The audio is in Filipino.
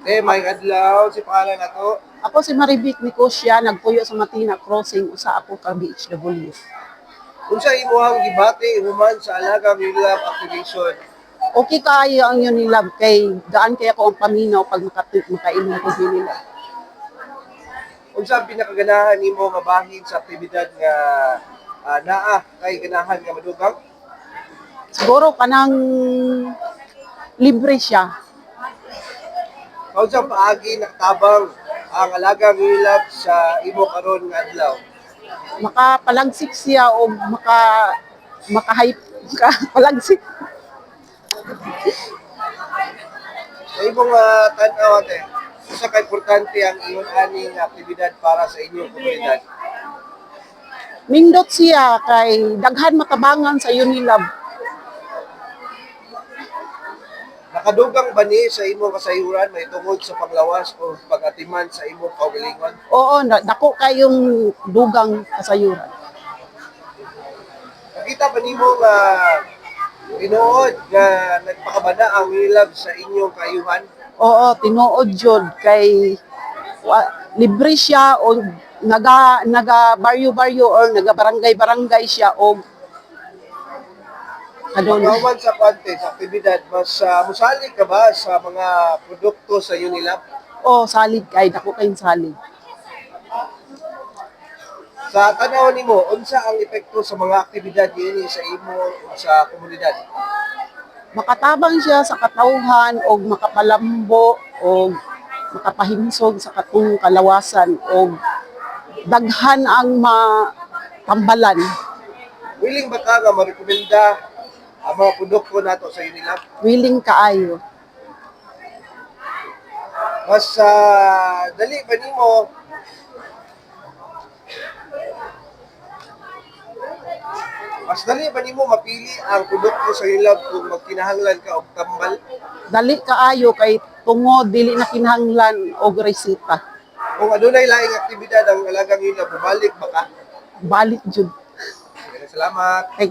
Eh, may adlaw si pangalan nato. Ako si Maribik Nicosia, nagpuyo sa Matina Crossing, usa ako ka BHW. Unsa imong gibati human sa alaga Milab activation? Okay kaayo ang yun nila kay daan kaya ko ang paminaw pag makatip makainom ko din nila. Unsa ang pinakaganahan nimo nga bahin sa aktibidad nga ah, naa kay ganahan nga madugang? Siguro kanang libre siya. Unsa paagi nakatabang ang alaga Milab sa imo karon nga adlaw? Makapalagsik siya o maka makahype ka palagsik. Sa imong uh, tan-aw ate, usa ka importante ang iyon ani nga aktibidad para sa inyong komunidad. Nindot siya kay daghan matabangan sa Unilab. Nakadugang ba ni sa imong kasayuran may tungod sa panglawas o pag-atiman sa imong kaugalingon? Oo, na- dako kayong dugang kasayuran. Nakita ba nimo nga tinuod nga nagpakabana ang Milab sa inyong kayuhan? Oo, tinuod jud kay wa, libre siya o naga naga baryo-baryo or naga barangay-barangay siya o ano na Pagkawan sa kwante, sa aktibidad, mas uh, musali ka ba sa mga produkto sa Unilab? o salig kay dako kayong salig. Sa tanaw nimo, unsa ang epekto sa mga aktibidad niini sa imo sa komunidad? Makatabang siya sa katawhan o makapalambo o makapahimsog sa katong kalawasan o daghan ang matambalan. Willing ba ka nga marekomenda mga produkto nato sa Unilab? Willing kaayo. Mas ah, dali ba nimo Mas dali ba nimo mapili ang produkto sa Unilab kung magkinahanglan ka og tambal? Dali kaayo kay tungod dili na kinahanglan og resita. Kung adunay laing aktibidad ang alagang Unilab, bumalik ba ka? Balik jud. Salamat. Kay